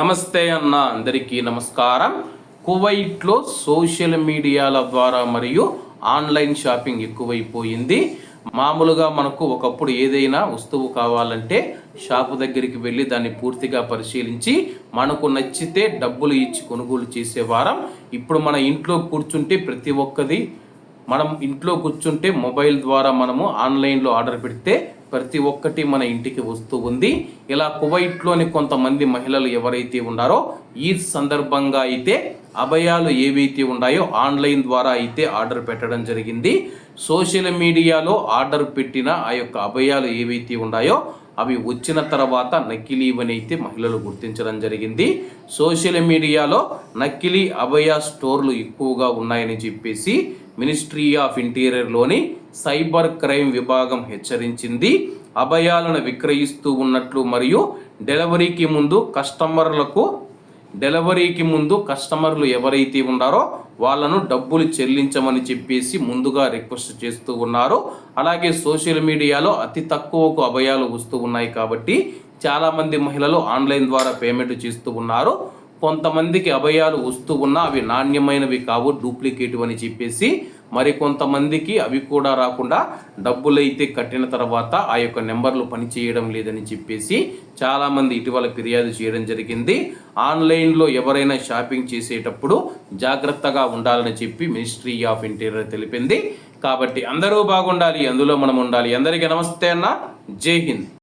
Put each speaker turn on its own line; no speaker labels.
నమస్తే అన్న అందరికీ నమస్కారం. కువైట్లో సోషల్ మీడియాల ద్వారా మరియు ఆన్లైన్ షాపింగ్ ఎక్కువైపోయింది. మామూలుగా మనకు ఒకప్పుడు ఏదైనా వస్తువు కావాలంటే షాపు దగ్గరికి వెళ్ళి దాన్ని పూర్తిగా పరిశీలించి మనకు నచ్చితే డబ్బులు ఇచ్చి కొనుగోలు చేసేవారం. ఇప్పుడు మన ఇంట్లో కూర్చుంటే ప్రతి ఒక్కది మనం ఇంట్లో కూర్చుంటే మొబైల్ ద్వారా మనము ఆన్లైన్లో ఆర్డర్ పెడితే ప్రతి ఒక్కటి మన ఇంటికి వస్తూ ఉంది. ఇలా కువైట్లోని కొంతమంది మహిళలు ఎవరైతే ఉన్నారో ఈ సందర్భంగా అయితే అభయాలు ఏవైతే ఉన్నాయో ఆన్లైన్ ద్వారా అయితే ఆర్డర్ పెట్టడం జరిగింది. సోషల్ మీడియాలో ఆర్డర్ పెట్టిన ఆ యొక్క అభయాలు ఏవైతే ఉన్నాయో అవి వచ్చిన తర్వాత నకిలీవని అయితే మహిళలు గుర్తించడం జరిగింది. సోషల్ మీడియాలో నకిలీ అభయ స్టోర్లు ఎక్కువగా ఉన్నాయని చెప్పేసి మినిస్ట్రీ ఆఫ్ ఇంటీరియర్లోని సైబర్ క్రైమ్ విభాగం హెచ్చరించింది. అభయాలను విక్రయిస్తూ ఉన్నట్లు మరియు డెలివరీకి ముందు కస్టమర్లకు డెలివరీకి ముందు కస్టమర్లు ఎవరైతే ఉన్నారో వాళ్ళను డబ్బులు చెల్లించమని చెప్పేసి ముందుగా రిక్వెస్ట్ చేస్తూ ఉన్నారు. అలాగే సోషల్ మీడియాలో అతి తక్కువకు అభయాలు వస్తూ ఉన్నాయి కాబట్టి చాలామంది మహిళలు ఆన్లైన్ ద్వారా పేమెంట్ చేస్తూ ఉన్నారు. కొంతమందికి అభయాలు వస్తూ ఉన్నా అవి నాణ్యమైనవి కావు డూప్లికేట్ అని చెప్పేసి మరి కొంతమందికి అవి కూడా రాకుండా డబ్బులైతే కట్టిన తర్వాత ఆ యొక్క నెంబర్లు పనిచేయడం లేదని చెప్పేసి చాలామంది ఇటీవల ఫిర్యాదు చేయడం జరిగింది. ఆన్లైన్లో ఎవరైనా షాపింగ్ చేసేటప్పుడు జాగ్రత్తగా ఉండాలని చెప్పి మినిస్ట్రీ ఆఫ్ ఇంటీరియర్ తెలిపింది. కాబట్టి అందరూ బాగుండాలి అందులో మనం ఉండాలి. అందరికీ నమస్తే అన్న. జై హింద్.